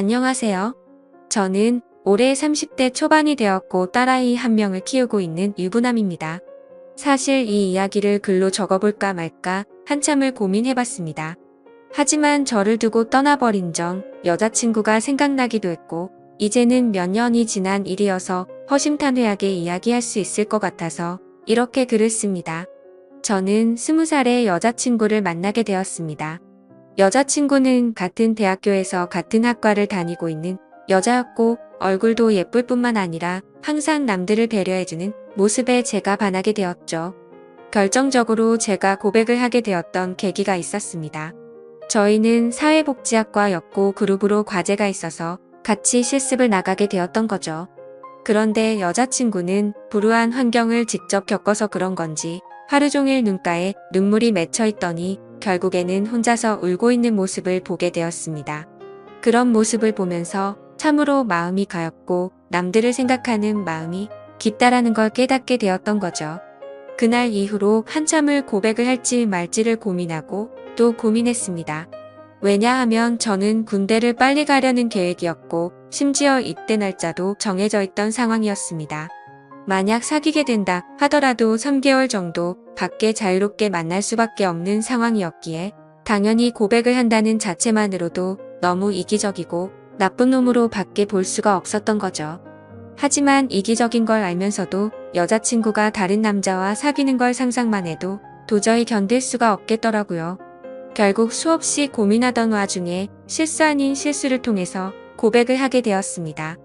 안녕하세요. 저는 올해 30대 초반이 되었고 딸아이 한 명을 키우고 있는 유부남입니다. 사실 이 이야기를 글로 적어볼까 말까 한참을 고민해봤습니다. 하지만 저를 두고 떠나버린 전 여자친구가 생각나기도 했고 이제는 몇 년이 지난 일이어서 허심탄회하게 이야기할 수 있을 것 같아서 이렇게 글을 씁니다. 저는 20살에 여자친구를 만나게 되었습니다. 여자친구는 같은 대학교에서 같은 학과를 다니고 있는 여자였고 얼굴도 예쁠 뿐만 아니라 항상 남들을 배려해주는 모습에 제가 반하게 되었죠. 결정적으로 제가 고백을 하게 되었던 계기가 있었습니다. 저희는 사회복지학과였고 그룹으로 과제가 있어서 같이 실습을 나가게 되었던 거죠. 그런데 여자친구는 불우한 환경을 직접 겪어서 그런 건지 하루 종일 눈가에 눈물이 맺혀 있더니 결국에는 혼자서 울고 있는 모습을 보게 되었습니다. 그런 모습을 보면서 참으로 마음이 가였고 남들을 생각하는 마음이 깊다라는 걸 깨닫게 되었던 거죠. 그날 이후로 한참을 고백을 할지 말지를 고민하고 또 고민했습니다. 왜냐하면 저는 군대를 빨리 가려는 계획이었고 심지어 입대 날짜도 정해져 있던 상황이었습니다. 만약 사귀게 된다 하더라도 3개월 정도 밖에 자유롭게 만날 수밖에 없는 상황이었기에 당연히 고백을 한다는 자체만으로도 너무 이기적이고 나쁜 놈으로 밖에 볼 수가 없었던 거죠. 하지만 이기적인 걸 알면서도 여자친구가 다른 남자와 사귀는 걸 상상만 해도 도저히 견딜 수가 없겠더라고요. 결국 수없이 고민하던 와중에 실수 아닌 실수를 통해서 고백을 하게 되었습니다.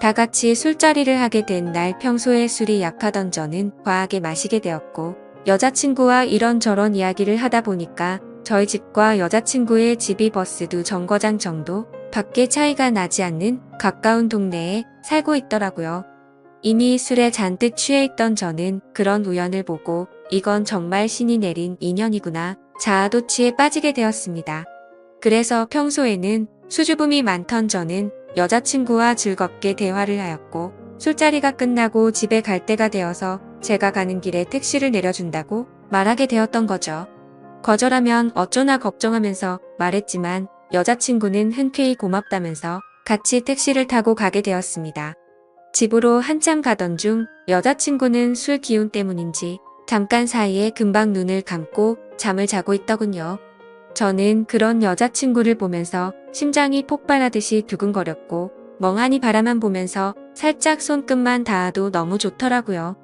다 같이 술자리를 하게 된 날 평소에 술이 약하던 저는 과하게 마시게 되었고 여자친구와 이런저런 이야기를 하다 보니까 저희 집과 여자친구의 집이 버스 두 정거장 정도 밖에 차이가 나지 않는 가까운 동네에 살고 있더라고요. 이미 술에 잔뜩 취해 있던 저는 그런 우연을 보고 이건 정말 신이 내린 인연이구나 자아도취에 빠지게 되었습니다. 그래서 평소에는 수줍음이 많던 저는 여자친구와 즐겁게 대화를 하였고 술자리가 끝나고 집에 갈 때가 되어서 제가 가는 길에 택시를 내려준다고 말하게 되었던 거죠. 거절하면 어쩌나 걱정하면서 말했지만 여자친구는 흔쾌히 고맙다면서 같이 택시를 타고 가게 되었습니다. 집으로 한참 가던 중 여자친구는 술 기운 때문인지 잠깐 사이에 금방 눈을 감고 잠을 자고 있더군요. 저는 그런 여자친구를 보면서 심장이 폭발하듯이 두근거렸고 멍하니 바라만 보면서 살짝 손끝만 닿아도 너무 좋더라고요.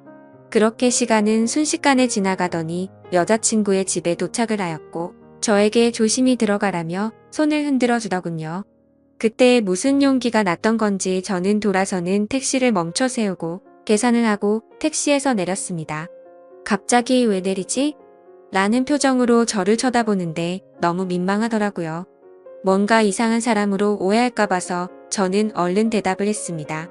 그렇게 시간은 순식간에 지나가더니 여자친구의 집에 도착을 하였고 저에게 조심히 들어가라며 손을 흔들어 주더군요. 그때 무슨 용기가 났던 건지 저는 돌아서는 택시를 멈춰 세우고 계산을 하고 택시에서 내렸습니다. 갑자기 왜 내리지? 라는 표정으로 저를 쳐다보는데 너무 민망하더라고요. 뭔가 이상한 사람으로 오해할까 봐서 저는 얼른 대답을 했습니다.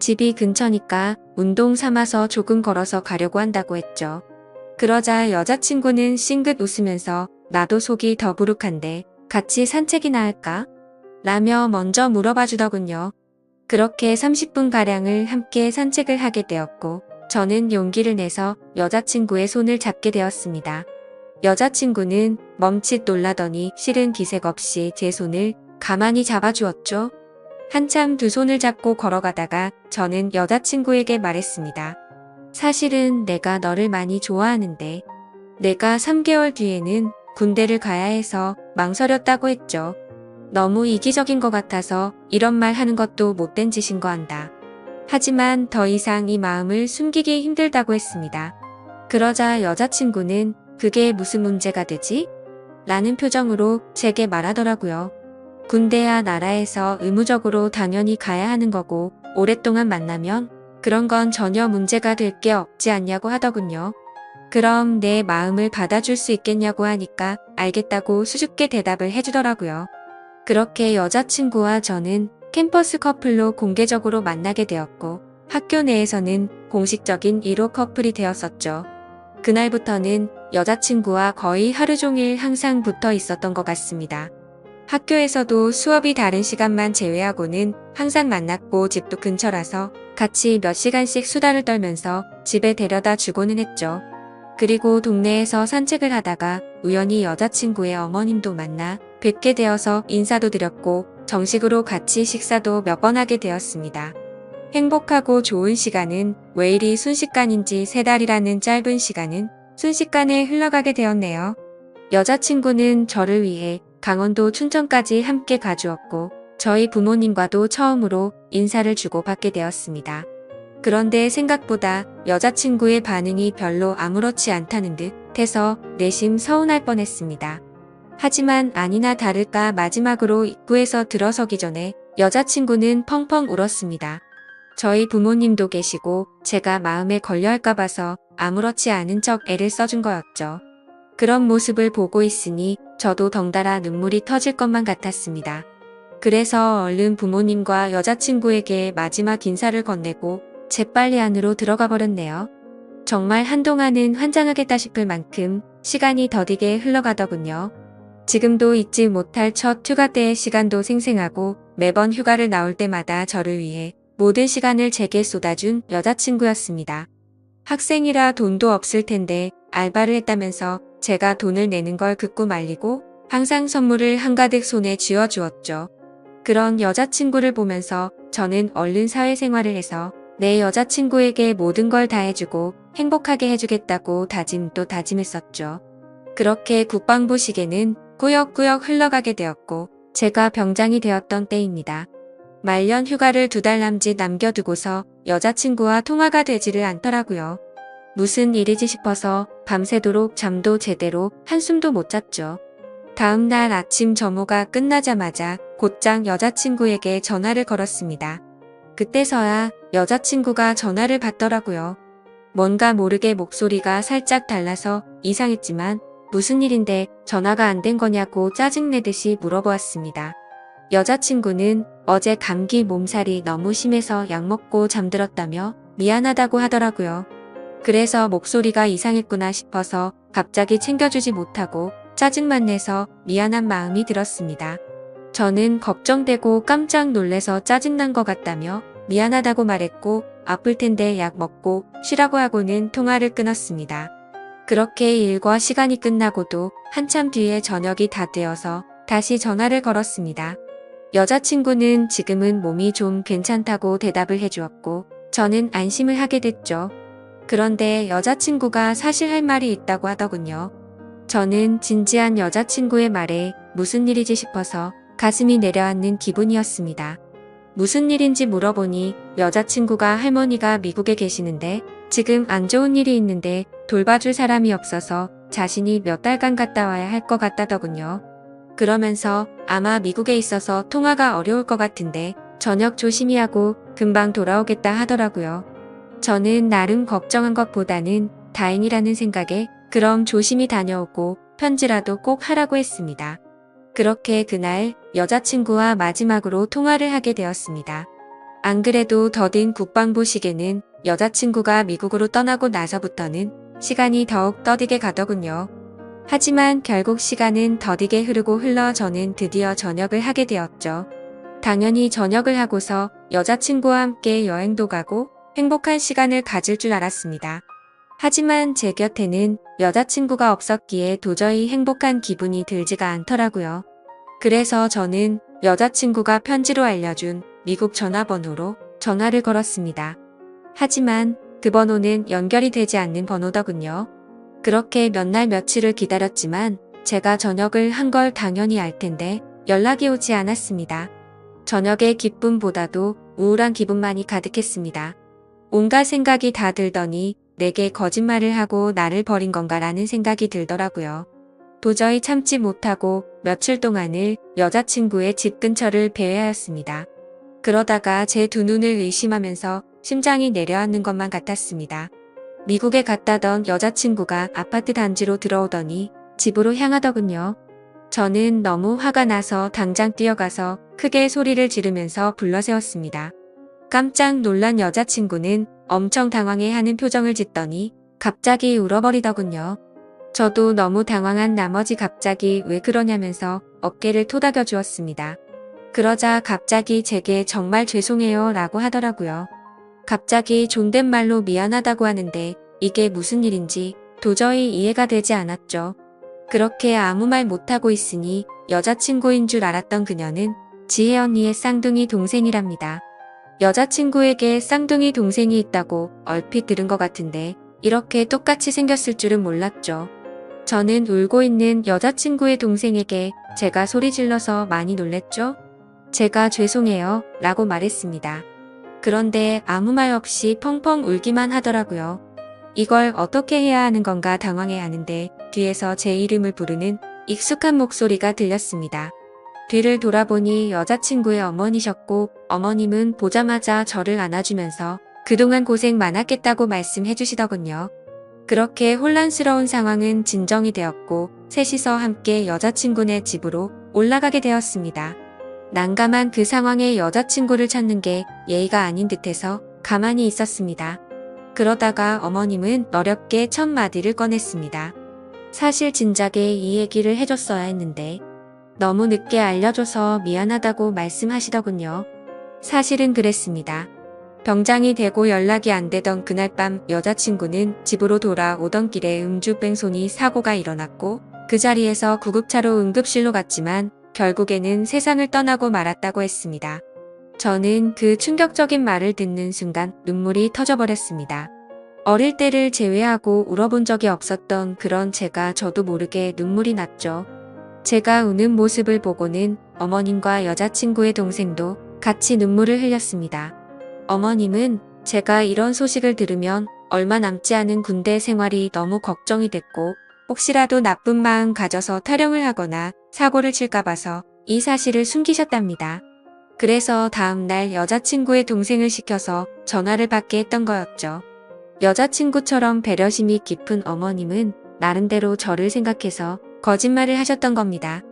집이 근처니까 운동 삼아서 조금 걸어서 가려고 한다고 했죠. 그러자 여자친구는 싱긋 웃으면서 나도 속이 더부룩한데 같이 산책이나 할까? 라며 먼저 물어봐 주더군요. 그렇게 30분가량을 함께 산책을 하게 되었고 저는 용기를 내서 여자친구의 손을 잡게 되었습니다. 여자친구는 멈칫 놀라더니 싫은 기색 없이 제 손을 가만히 잡아주었죠. 한참 두 손을 잡고 걸어가다가 저는 여자친구에게 말했습니다. 사실은 내가 너를 많이 좋아하는데 내가 3개월 뒤에는 군대를 가야 해서 망설였다고 했죠. 너무 이기적인 것 같아서 이런 말 하는 것도 못된 짓인 거 안다. 하지만 더 이상 이 마음을 숨기기 힘들다고 했습니다. 그러자 여자친구는 그게 무슨 문제가 되지? 라는 표정으로 제게 말하더라고요. 군대야 나라에서 의무적으로 당연히 가야 하는 거고 오랫동안 만나면 그런 건 전혀 문제가 될 게 없지 않냐고 하더군요. 그럼 내 마음을 받아줄 수 있겠냐고 하니까 알겠다고 수줍게 대답을 해주더라고요. 그렇게 여자친구와 저는 캠퍼스 커플로 공개적으로 만나게 되었고 학교 내에서는 공식적인 1호 커플이 되었었죠. 그날부터는 여자친구와 거의 하루 종일 항상 붙어 있었던 것 같습니다. 학교에서도 수업이 다른 시간만 제외하고는 항상 만났고 집도 근처라서 같이 몇 시간씩 수다를 떨면서 집에 데려다 주고는 했죠. 그리고 동네에서 산책을 하다가 우연히 여자친구의 어머님도 만나 뵙게 되어서 인사도 드렸고 정식으로 같이 식사도 몇 번 하게 되었습니다. 행복하고 좋은 시간은 왜 이리 순식간인지 세 달이라는 짧은 시간은 순식간에 흘러가게 되었네요. 여자친구는 저를 위해 강원도 춘천까지 함께 가주었고 저희 부모님과도 처음으로 인사를 주고 받게 되었습니다. 그런데 생각보다 여자친구의 반응이 별로 아무렇지 않다는 듯 해서 내심 서운할 뻔했습니다. 하지만 아니나 다를까 마지막으로 입구에서 들어서기 전에 여자친구는 펑펑 울었습니다. 저희 부모님도 계시고 제가 마음에 걸려 할까 봐서 아무렇지 않은 척 애를 써준 거였죠. 그런 모습을 보고 있으니 저도 덩달아 눈물이 터질 것만 같았습니다. 그래서 얼른 부모님과 여자친구에게 마지막 인사를 건네고 재빨리 안으로 들어가 버렸네요. 정말 한동안은 환장하겠다 싶을 만큼 시간이 더디게 흘러가더군요. 지금도 잊지 못할 첫 휴가 때의 시간도 생생하고 매번 휴가를 나올 때마다 저를 위해 모든 시간을 제게 쏟아준 여자친구였습니다. 학생이라 돈도 없을 텐데 알바를 했다면서 제가 돈을 내는 걸 듣고 말리고 항상 선물을 한가득 손에 쥐어주었죠. 그런 여자친구를 보면서 저는 얼른 사회생활을 해서 내 여자친구에게 모든 걸 다 해주고 행복하게 해주겠다고 다짐 또 다짐했었죠. 그렇게 국방부 시계는 꾸역꾸역 흘러가게 되었고 제가 병장이 되었던 때입니다. 말년 휴가를 두 달 남짓 남겨두고서 여자친구와 통화가 되지를 않더라고요. 무슨 일이지 싶어서 밤새도록 잠도 제대로 한숨도 못 잤죠. 다음 날 아침 점호가 끝나자마자 곧장 여자친구에게 전화를 걸었습니다. 그때서야 여자친구가 전화를 받더라고요. 뭔가 모르게 목소리가 살짝 달라서 이상했지만 무슨 일인데 전화가 안 된 거냐고 짜증내듯이 물어보았습니다. 여자친구는 어제 감기 몸살이 너무 심해서 약 먹고 잠들었다며 미안하다고 하더라고요. 그래서 목소리가 이상했구나 싶어서 갑자기 챙겨주지 못하고 짜증만 내서 미안한 마음이 들었습니다. 저는 걱정되고 깜짝 놀래서 짜증난 것 같다며 미안하다고 말했고 아플 텐데 약 먹고 쉬라고 하고는 통화를 끊었습니다. 그렇게 일과 시간이 끝나고도 한참 뒤에 저녁이 다 되어서 다시 전화를 걸었습니다. 여자친구는 지금은 몸이 좀 괜찮다고 대답을 해주었고 저는 안심을 하게 됐죠. 그런데 여자친구가 사실 할 말이 있다고 하더군요. 저는 진지한 여자친구의 말에 무슨 일이지 싶어서 가슴이 내려앉는 기분이었습니다. 무슨 일인지 물어보니 여자친구가 할머니가 미국에 계시는데 지금 안 좋은 일이 있는데 돌봐줄 사람이 없어서 자신이 몇 달간 갔다 와야 할 것 같다더군요. 그러면서 아마 미국에 있어서 통화가 어려울 것 같은데 저녁 조심히 하고 금방 돌아오겠다 하더라고요. 저는 나름 걱정한 것보다는 다행이라는 생각에 그럼 조심히 다녀오고 편지라도 꼭 하라고 했습니다. 그렇게 그날 여자친구와 마지막으로 통화를 하게 되었습니다. 안 그래도 더딘 국방부 시계는 여자친구가 미국으로 떠나고 나서부터는 시간이 더욱 떠디게 가더군요. 하지만 결국 시간은 더디게 흐르고 흘러 저는 드디어 전역을 하게 되었죠. 당연히 전역을 하고서 여자친구와 함께 여행도 가고 행복한 시간을 가질 줄 알았습니다. 하지만 제 곁에는 여자친구가 없었기에 도저히 행복한 기분이 들지가 않더라고요. 그래서 저는 여자친구가 편지로 알려준 미국 전화번호로 전화를 걸었습니다. 하지만 그 번호는 연결이 되지 않는 번호더군요. 그렇게 몇 날 며칠을 기다렸지만 제가 저녁을 한 걸 당연히 알 텐데 연락이 오지 않았습니다. 저녁의 기쁨보다도 우울한 기분만이 가득했습니다. 온갖 생각이 다 들더니 내게 거짓말을 하고 나를 버린 건가라는 생각이 들더라고요. 도저히 참지 못하고 며칠 동안을 여자친구의 집 근처를 배회하였습니다. 그러다가 제 두 눈을 의심하면서 심장이 내려앉는 것만 같았습니다. 미국에 갔다던 여자친구가 아파트 단지로 들어오더니 집으로 향하더군요. 저는 너무 화가 나서 당장 뛰어가서 크게 소리를 지르면서 불러세웠습니다. 깜짝 놀란 여자친구는 엄청 당황해하는 표정을 짓더니 갑자기 울어버리더군요. 저도 너무 당황한 나머지 갑자기 왜 그러냐면서 어깨를 토닥여 주었습니다. 그러자 갑자기 제게 정말 죄송해요 라고 하더라고요. 갑자기 존댓말로 미안하다고 하는데 이게 무슨 일인지 도저히 이해가 되지 않았죠. 그렇게 아무 말 못하고 있으니 여자친구인 줄 알았던 그녀는 지혜 언니의 쌍둥이 동생이랍니다. 여자친구에게 쌍둥이 동생이 있다고 얼핏 들은 것 같은데 이렇게 똑같이 생겼을 줄은 몰랐죠. 저는 울고 있는 여자친구의 동생에게 제가 소리 질러서 많이 놀랬죠? 제가 죄송해요 라고 말했습니다. 그런데 아무 말 없이 펑펑 울기만 하더라고요. 이걸 어떻게 해야 하는 건가 당황해 하는데 뒤에서 제 이름을 부르는 익숙한 목소리가 들렸습니다. 뒤를 돌아보니 여자친구의 어머니셨고 어머님은 보자마자 저를 안아주면서 그동안 고생 많았겠다고 말씀해 주시더군요. 그렇게 혼란스러운 상황은 진정이 되었고 셋이서 함께 여자친구네 집으로 올라가게 되었습니다. 난감한 그 상황에 여자친구를 찾는 게 예의가 아닌 듯해서 가만히 있었습니다. 그러다가 어머님은 어렵게 첫 마디를 꺼냈습니다. 사실 진작에 이 얘기를 해줬어야 했는데 너무 늦게 알려줘서 미안하다고 말씀하시더군요. 사실은 그랬습니다. 병장이 되고 연락이 안 되던 그날 밤 여자친구는 집으로 돌아오던 길에 음주 뺑소니 사고가 일어났고 그 자리에서 구급차로 응급실로 갔지만 결국에는 세상을 떠나고 말았다고 했습니다. 저는 그 충격적인 말을 듣는 순간 눈물이 터져버렸습니다. 어릴 때를 제외하고 울어본 적이 없었던 그런 제가 저도 모르게 눈물이 났죠. 제가 우는 모습을 보고는 어머님과 여자친구의 동생도 같이 눈물을 흘렸습니다. 어머님은 제가 이런 소식을 들으면 얼마 남지 않은 군대 생활이 너무 걱정이 됐고 혹시라도 나쁜 마음 가져서 타령을 하거나 사고를 칠까 봐서 이 사실을 숨기셨답니다. 그래서 다음 날 여자친구의 동생을 시켜서 전화를 받게 했던 거였죠. 여자친구처럼 배려심이 깊은 어머님은 나름대로 저를 생각해서 거짓말을 하셨던 겁니다.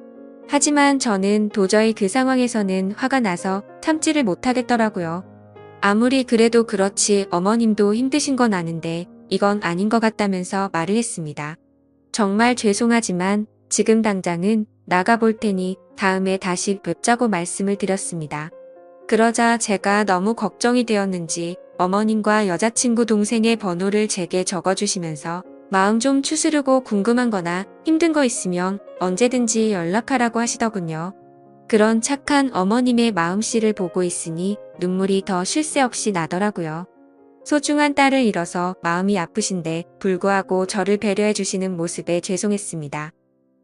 하지만 저는 도저히 그 상황에서는 화가 나서 참지를 못하겠더라고요. 아무리 그래도 그렇지 어머님도 힘드신 건 아는데 이건 아닌 것 같다면서 말을 했습니다. 정말 죄송하지만 지금 당장은 나가볼 테니 다음에 다시 뵙자고 말씀을 드렸습니다. 그러자 제가 너무 걱정이 되었는지 어머님과 여자친구 동생의 번호를 제게 적어주시면서 마음 좀 추스르고 궁금한 거나 힘든 거 있으면 언제든지 연락하라고 하시더군요. 그런 착한 어머님의 마음씨를 보고 있으니 눈물이 더 쉴 새 없이 나더라고요. 소중한 딸을 잃어서 마음이 아프신데 불구하고 저를 배려해 주시는 모습에 죄송했습니다.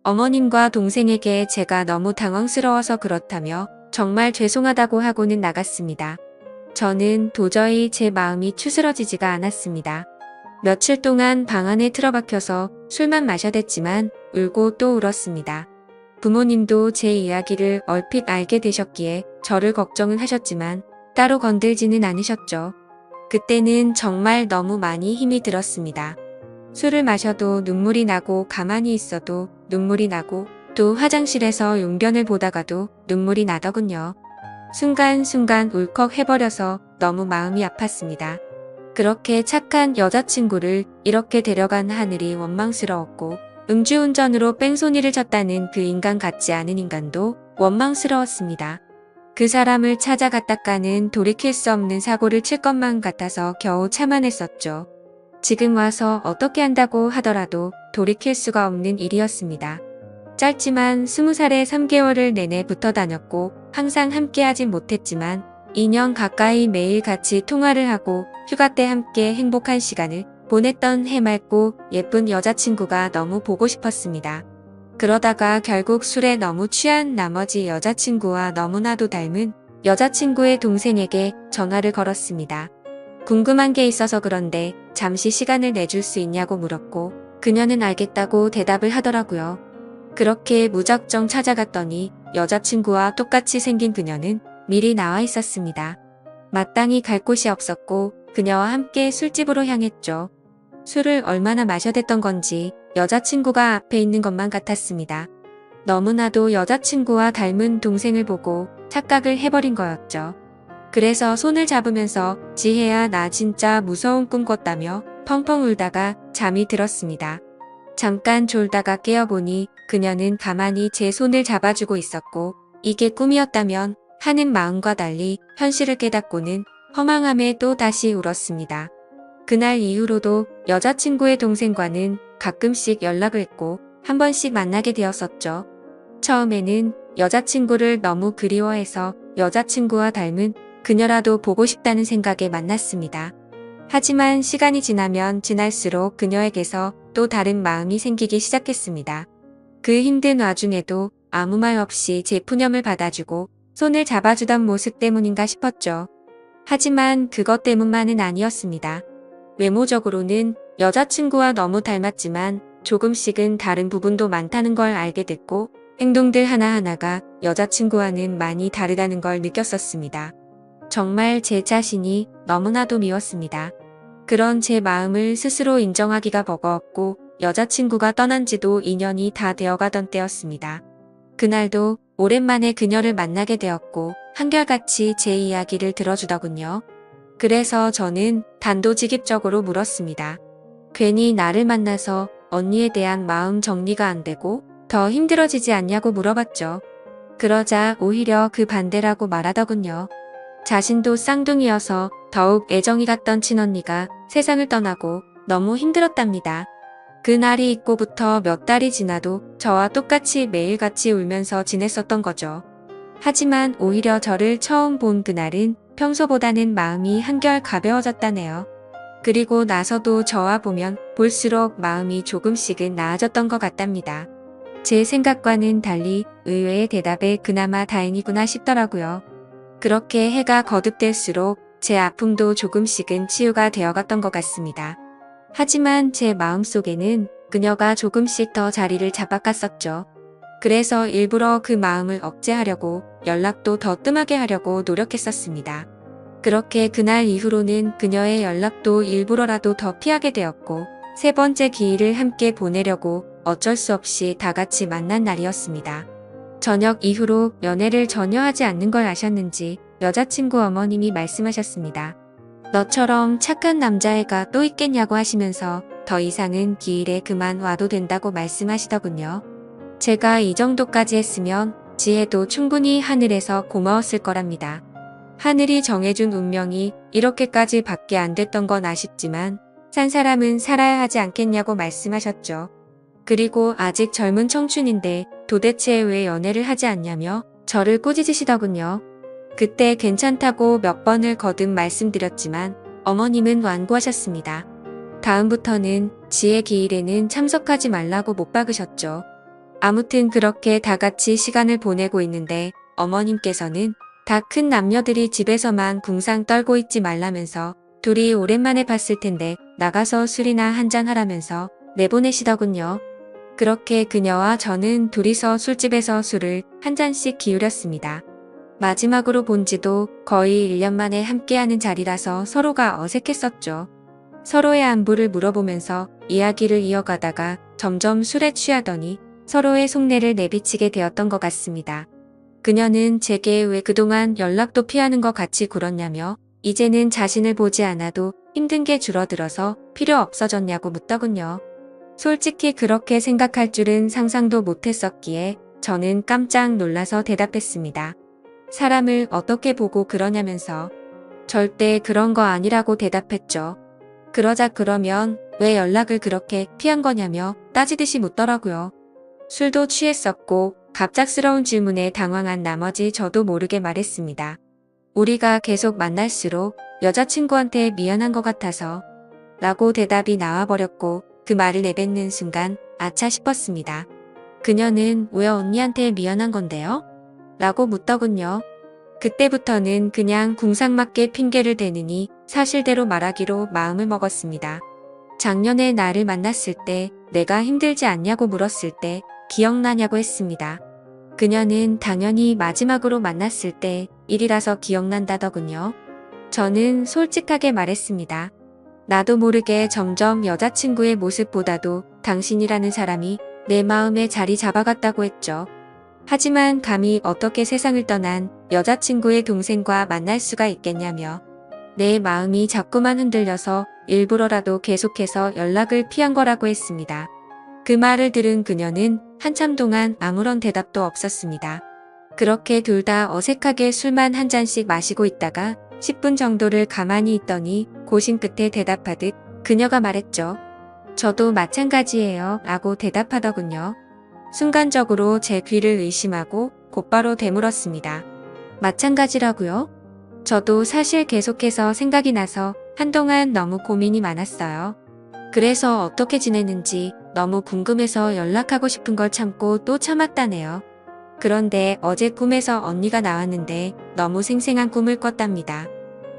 어머님과 동생에게 제가 너무 당황스러워서 그렇다며 정말 죄송하다고 하고는 나갔습니다. 저는 도저히 제 마음이 추스러지지가 않았습니다. 며칠 동안 방 안에 틀어박혀서 술만 마셔댔지만 울고 또 울었습니다. 부모님도 제 이야기를 얼핏 알게 되셨기에 저를 걱정은 하셨지만 따로 건들지는 않으셨죠. 그때는 정말 너무 많이 힘이 들었습니다. 술을 마셔도 눈물이 나고 가만히 있어도 눈물이 나고 또 화장실에서 용변을 보다가도 눈물이 나더군요. 순간순간 울컥 해버려서 너무 마음이 아팠습니다. 그렇게 착한 여자친구를 이렇게 데려간 하늘이 원망스러웠고 음주운전으로 뺑소니를 쳤다는 그 인간 같지 않은 인간도 원망스러웠습니다. 그 사람을 찾아갔다가는 돌이킬 수 없는 사고를 칠 것만 같아서 겨우 참아냈었죠. 지금 와서 어떻게 한다고 하더라도 돌이킬 수가 없는 일이었습니다. 짧지만 20살에 3개월을 내내 붙어 다녔고 항상 함께하진 못했지만 2년 가까이 매일 같이 통화를 하고 휴가 때 함께 행복한 시간을 보냈던 해맑고 예쁜 여자친구가 너무 보고 싶었습니다. 그러다가 결국 술에 너무 취한 나머지 여자친구와 너무나도 닮은 여자친구의 동생에게 전화를 걸었습니다. 궁금한 게 있어서 그런데 잠시 시간을 내줄 수 있냐고 물었고 그녀는 알겠다고 대답을 하더라고요. 그렇게 무작정 찾아갔더니 여자친구와 똑같이 생긴 그녀는 미리 나와 있었습니다. 마땅히 갈 곳이 없었고 그녀와 함께 술집으로 향했죠. 술을 얼마나 마셔댔던 건지 여자친구가 앞에 있는 것만 같았습니다. 너무나도 여자친구와 닮은 동생을 보고 착각을 해버린 거였죠. 그래서 손을 잡으면서 지혜야 나 진짜 무서운 꿈 꿨다며 펑펑 울다가 잠이 들었습니다. 잠깐 졸다가 깨어보니 그녀는 가만히 제 손을 잡아주고 있었고 이게 꿈이었다면 하는 마음과 달리 현실을 깨닫고는 허망함에 또 다시 울었습니다. 그날 이후로도 여자친구의 동생과는 가끔씩 연락을 했고 한 번씩 만나게 되었었죠. 처음에는 여자친구를 너무 그리워해서 여자친구와 닮은 그녀라도 보고 싶다는 생각에 만났습니다. 하지만 시간이 지나면 지날수록 그녀에게서 또 다른 마음이 생기기 시작했습니다. 그 힘든 와중에도 아무 말 없이 제 푸념을 받아주고 손을 잡아주던 모습 때문인가 싶었죠. 하지만 그것 때문만은 아니었습니다. 외모적으로는 여자친구와 너무 닮았지만 조금씩은 다른 부분도 많다는 걸 알게 됐고 행동들 하나하나가 여자친구와는 많이 다르다는 걸 느꼈었습니다. 정말 제 자신이 너무나도 미웠습니다. 그런 제 마음을 스스로 인정하기가 버거웠고 여자친구가 떠난 지도 2년이 다 되어가던 때였습니다. 그날도 오랜만에 그녀를 만나게 되었고 한결같이 제 이야기를 들어주더군요. 그래서 저는 단도직입적으로 물었습니다. 괜히 나를 만나서 언니에 대한 마음 정리가 안 되고 더 힘들어지지 않냐고 물어봤죠. 그러자 오히려 그 반대라고 말하더군요. 자신도 쌍둥이여서 더욱 애정이 갔던 친언니가 세상을 떠나고 너무 힘들었답니다. 그날이 있고부터 몇 달이 지나도 저와 똑같이 매일같이 울면서 지냈었던 거죠. 하지만 오히려 저를 처음 본 그날은 평소보다는 마음이 한결 가벼워졌다네요. 그리고 나서도 저와 보면 볼수록 마음이 조금씩은 나아졌던 것 같답니다. 제 생각과는 달리 의외의 대답에 그나마 다행이구나 싶더라고요. 그렇게 해가 거듭될수록 제 아픔도 조금씩은 치유가 되어갔던 것 같습니다. 하지만 제 마음속에는 그녀가 조금씩 더 자리를 잡아갔었죠. 그래서 일부러 그 마음을 억제하려고 연락도 더 뜸하게 하려고 노력했었습니다. 그렇게 그날 이후로는 그녀의 연락도 일부러라도 더 피하게 되었고 세 번째 기일을 함께 보내려고 어쩔 수 없이 다 같이 만난 날이었습니다. 저녁 이후로 연애를 전혀 하지 않는 걸 아셨는지 여자친구 어머님이 말씀하셨습니다. 너처럼 착한 남자애가 또 있겠냐고 하시면서 더 이상은 기일에 그만 와도 된다고 말씀하시더군요. 제가 이 정도까지 했으면 지혜도 충분히 하늘에서 고마웠을 거랍니다. 하늘이 정해준 운명이 이렇게까지 밖에 안 됐던 건 아쉽지만 산 사람은 살아야 하지 않겠냐고 말씀하셨죠. 그리고 아직 젊은 청춘인데 도대체 왜 연애를 하지 않냐며 저를 꾸짖으시더군요. 그때 괜찮다고 몇 번을 거듭 말씀드렸지만 어머님은 완고하셨습니다. 다음부터는 지혜 기일에는 참석하지 말라고 못 박으셨죠. 아무튼 그렇게 다 같이 시간을 보내고 있는데 어머님께서는 다 큰 남녀들이 집에서만 궁상 떨고 있지 말라면서 둘이 오랜만에 봤을 텐데 나가서 술이나 한잔 하라면서 내보내시더군요. 그렇게 그녀와 저는 둘이서 술집에서 술을 한 잔씩 기울였습니다. 마지막으로 본 지도 거의 1년 만에 함께하는 자리라서 서로가 어색했었죠. 서로의 안부를 물어보면서 이야기를 이어가다가 점점 술에 취하더니 서로의 속내를 내비치게 되었던 것 같습니다. 그녀는 제게 왜 그동안 연락도 피하는 것 같이 굴었냐며 이제는 자신을 보지 않아도 힘든 게 줄어들어서 필요 없어졌냐고 묻더군요. 솔직히 그렇게 생각할 줄은 상상도 못했었기에 저는 깜짝 놀라서 대답했습니다. 사람을 어떻게 보고 그러냐면서 절대 그런 거 아니라고 대답했죠. 그러자 그러면 왜 연락을 그렇게 피한 거냐며 따지듯이 묻더라고요. 술도 취했었고 갑작스러운 질문에 당황한 나머지 저도 모르게 말했습니다. 우리가 계속 만날수록 여자친구한테 미안한 것 같아서 라고 대답이 나와버렸고 그 말을 내뱉는 순간 아차 싶었습니다. 그녀는 왜 언니한테 미안한 건데요? 라고 묻더군요. 그때부터는 그냥 궁상맞게 핑계를 대느니 사실대로 말하기로 마음을 먹었습니다. 작년에 나를 만났을 때 내가 힘들지 않냐고 물었을 때 기억나냐고 했습니다. 그녀는 당연히 마지막으로 만났을 때 일이라서 기억난다더군요. 저는 솔직하게 말했습니다. 나도 모르게 점점 여자친구의 모습보다도 당신이라는 사람이 내 마음에 자리 잡아갔다고 했죠. 하지만 감히 어떻게 세상을 떠난 여자친구의 동생과 만날 수가 있겠냐며 내 마음이 자꾸만 흔들려서 일부러라도 계속해서 연락을 피한 거라고 했습니다. 그 말을 들은 그녀는 한참 동안 아무런 대답도 없었습니다. 그렇게 둘 다 어색하게 술만 한 잔씩 마시고 있다가 10분 정도를 가만히 있더니 고심 끝에 대답하듯 그녀가 말했죠. 저도 마찬가지예요. 라고 대답하더군요. 순간적으로 제 귀를 의심하고 곧바로 되물었습니다. 마찬가지라고요? 저도 사실 계속해서 생각이 나서 한동안 너무 고민이 많았어요. 그래서 어떻게 지내는지 너무 궁금해서 연락하고 싶은 걸 참고 또 참았다네요. 그런데 어제 꿈에서 언니가 나왔는데 너무 생생한 꿈을 꿨답니다.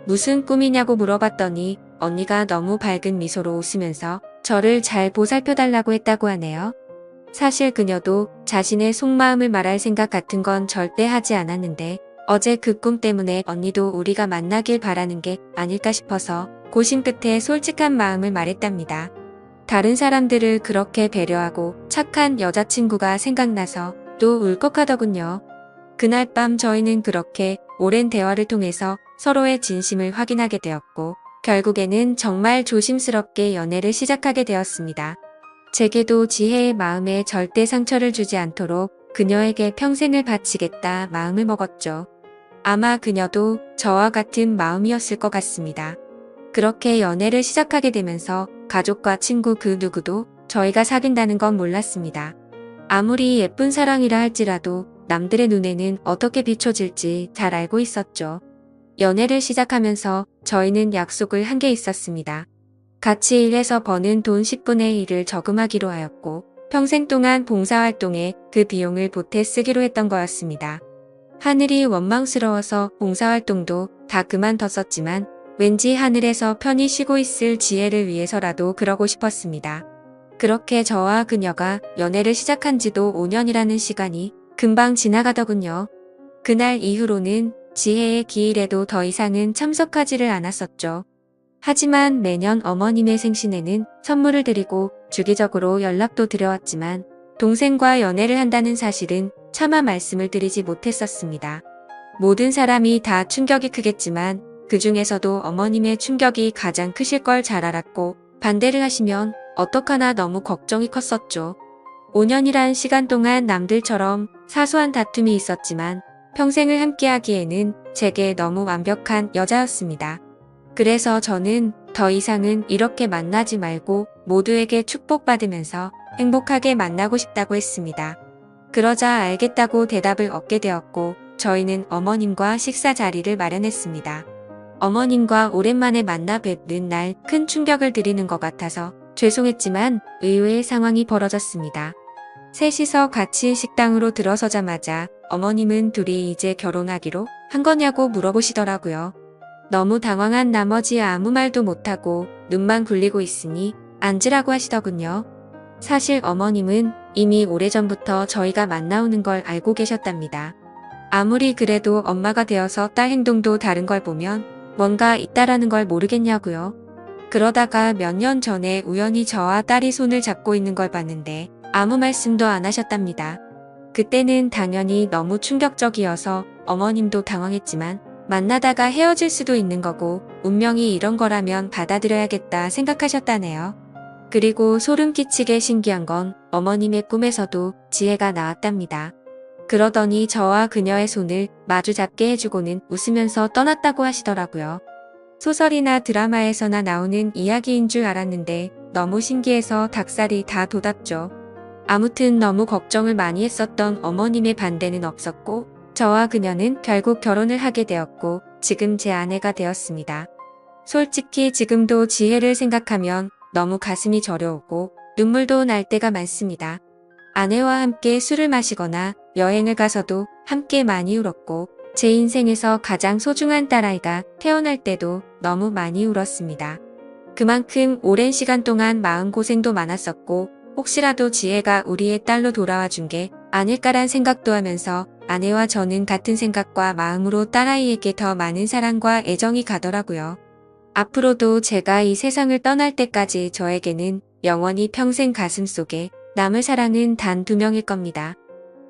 무슨 꿈이냐고 물어봤더니 언니가 너무 밝은 미소로 웃으면서 저를 잘 보살펴 달라고 했다고 하네요. 사실 그녀도 자신의 속마음을 말할 생각 같은 건 절대 하지 않았는데 어제 그 꿈 때문에 언니도 우리가 만나길 바라는 게 아닐까 싶어서 고심 끝에 솔직한 마음을 말했답니다. 다른 사람들을 그렇게 배려하고 착한 여자친구가 생각나서 또 울컥하더군요. 그날 밤 저희는 그렇게 오랜 대화를 통해서 서로의 진심을 확인하게 되었고 결국에는 정말 조심스럽게 연애를 시작하게 되었습니다. 제게도 지혜의 마음에 절대 상처를 주지 않도록 그녀에게 평생을 바치겠다 마음을 먹었죠. 아마 그녀도 저와 같은 마음이었을 것 같습니다. 그렇게 연애를 시작하게 되면서 가족과 친구 그 누구도 저희가 사귄다는 건 몰랐습니다. 아무리 예쁜 사랑이라 할지라도 남들의 눈에는 어떻게 비춰질지 잘 알고 있었죠. 연애를 시작하면서 저희는 약속을 한 게 있었습니다. 같이 일해서 버는 돈 10분의 1을 저금하기로 하였고 평생 동안 봉사활동에 그 비용을 보태 쓰기로 했던 거였습니다. 하늘이 원망스러워서 봉사활동도 다 그만뒀었지만 왠지 하늘에서 편히 쉬고 있을 지혜를 위해서라도 그러고 싶었습니다. 그렇게 저와 그녀가 연애를 시작한 지도 5년이라는 시간이 금방 지나가더군요. 그날 이후로는 지혜의 기일에도 더 이상은 참석하지를 않았었죠. 하지만 매년 어머님의 생신에는 선물을 드리고 주기적으로 연락도 드려왔지만 동생과 연애를 한다는 사실은 차마 말씀을 드리지 못했었습니다. 모든 사람이 다 충격이 크겠지만 그 중에서도 어머님의 충격이 가장 크실 걸 잘 알았고 반대를 하시면 어떡하나 너무 걱정이 컸었죠. 5년이란 시간 동안 남들처럼 사소한 다툼이 있었지만 평생을 함께하기에는 제게 너무 완벽한 여자였습니다. 그래서 저는 더 이상은 이렇게 만나지 말고 모두에게 축복받으면서 행복하게 만나고 싶다고 했습니다. 그러자 알겠다고 대답을 얻게 되었고 저희는 어머님과 식사 자리를 마련했습니다. 어머님과 오랜만에 만나 뵙는 날 큰 충격을 드리는 것 같아서 죄송했지만 의외의 상황이 벌어졌습니다. 셋이서 같이 식당으로 들어서자마자 어머님은 둘이 이제 결혼하기로 한 거냐고 물어보시더라고요. 너무 당황한 나머지 아무 말도 못하고 눈만 굴리고 있으니 앉으라고 하시더군요. 사실 어머님은 이미 오래전부터 저희가 만나오는 걸 알고 계셨답니다. 아무리 그래도 엄마가 되어서 딸 행동도 다른 걸 보면 뭔가 있다라는 걸 모르겠냐고요. 그러다가 몇 년 전에 우연히 저와 딸이 손을 잡고 있는 걸 봤는데 아무 말씀도 안 하셨답니다. 그때는 당연히 너무 충격적이어서 어머님도 당황했지만 만나다가 헤어질 수도 있는 거고 운명이 이런 거라면 받아들여야겠다 생각하셨다네요. 그리고 소름 끼치게 신기한 건 어머님의 꿈에서도 지혜가 나왔답니다. 그러더니 저와 그녀의 손을 마주 잡게 해주고는 웃으면서 떠났다고 하시더라고요. 소설이나 드라마에서나 나오는 이야기인 줄 알았는데 너무 신기해서 닭살이 다 돋았죠. 아무튼 너무 걱정을 많이 했었던 어머님의 반대는 없었고 저와 그녀는 결국 결혼을 하게 되었고 지금 제 아내가 되었습니다. 솔직히 지금도 지혜를 생각하면 너무 가슴이 저려오고 눈물도 날 때가 많습니다. 아내와 함께 술을 마시거나 여행을 가서도 함께 많이 울었고 제 인생에서 가장 소중한 딸아이가 태어날 때도 너무 많이 울었습니다. 그만큼 오랜 시간 동안 마음고생도 많았었고 혹시라도 지혜가 우리의 딸로 돌아와 준 게 아닐까란 생각도 하면서 아내와 저는 같은 생각과 마음으로 딸아이에게 더 많은 사랑과 애정이 가더라고요. 앞으로도 제가 이 세상을 떠날 때까지 저에게는 영원히 평생 가슴 속에 남을 사랑은 단 두 명일 겁니다.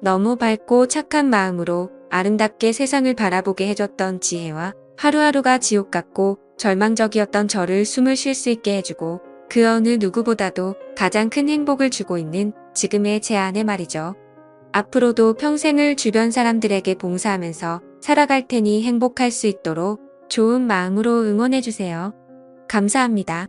너무 밝고 착한 마음으로 아름답게 세상을 바라보게 해줬던 지혜와 하루하루가 지옥 같고 절망적이었던 저를 숨을 쉴 수 있게 해주고 그 어느 누구보다도 가장 큰 행복을 주고 있는 지금의 제 아내 말이죠. 앞으로도 평생을 주변 사람들에게 봉사하면서 살아갈 테니 행복할 수 있도록 좋은 마음으로 응원해주세요. 감사합니다.